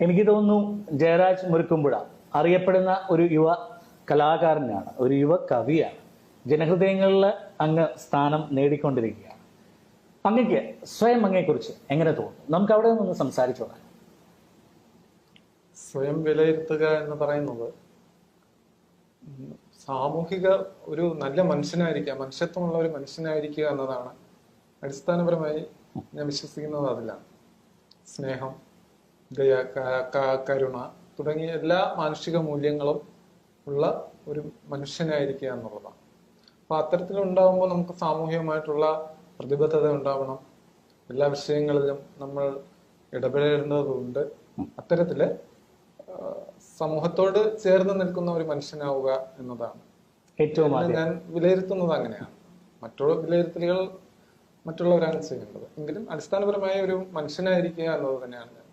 എനിക്ക് തോന്നുന്നു ജയരാജ് മുരുക്കുമ്പുഴ അറിയപ്പെടുന്ന ഒരു യുവ കലാകാരനാണ് ഒരു യുവ കവിയാണ്. ജനഹൃദയങ്ങളിൽ അങ്ങ് സ്ഥാനം നേടിക്കൊണ്ടിരിക്കുകയാണ്. അങ്ങക്ക് സ്വയം അങ്ങയെക്കുറിച്ച് എങ്ങനെ തോന്നുന്നു? നമുക്ക് അവിടെ നിന്ന് സംസാരിച്ചു സ്വയം വിലയിരുത്തുക എന്ന് പറയുന്നത് സാമൂഹിക ഒരു നല്ല മനുഷ്യനായിരിക്കുക മനുഷ്യത്വമുള്ള ഒരു മനുഷ്യനായിരിക്കുക എന്നതാണ് അടിസ്ഥാനപരമായി ഞാൻ വിശ്വസിക്കുന്നത് അതിലാണ്. സ്നേഹം ദയ കരുണ തുടങ്ങിയ എല്ലാ മാനുഷിക മൂല്യങ്ങളും ഉള്ള ഒരു മനുഷ്യനായിരിക്കുക എന്നുള്ളതാണ്. അപ്പൊ അത്തരത്തിലുണ്ടാകുമ്പോൾ നമുക്ക് സാമൂഹികമായിട്ടുള്ള പ്രതിബദ്ധത ഉണ്ടാവണം. എല്ലാ വിഷയങ്ങളിലും നമ്മൾ ഇടപെടേണ്ടതുണ്ട് അത്തരത്തിൽ സമൂഹത്തോട് ചേർന്ന് നിൽക്കുന്ന ഒരു മനുഷ്യനാവുക എന്നതാണ്. ഏറ്റവും ഞാൻ വിലയിരുത്തുന്നത് അങ്ങനെയാണ്. മറ്റുള്ള വിലയിരുത്തലുകൾ മറ്റുള്ളവരാണ് ചെയ്യേണ്ടത്. എങ്കിലും അടിസ്ഥാനപരമായ ഒരു മനുഷ്യനായിരിക്കുക എന്നത് തന്നെയാണ് ഞാൻ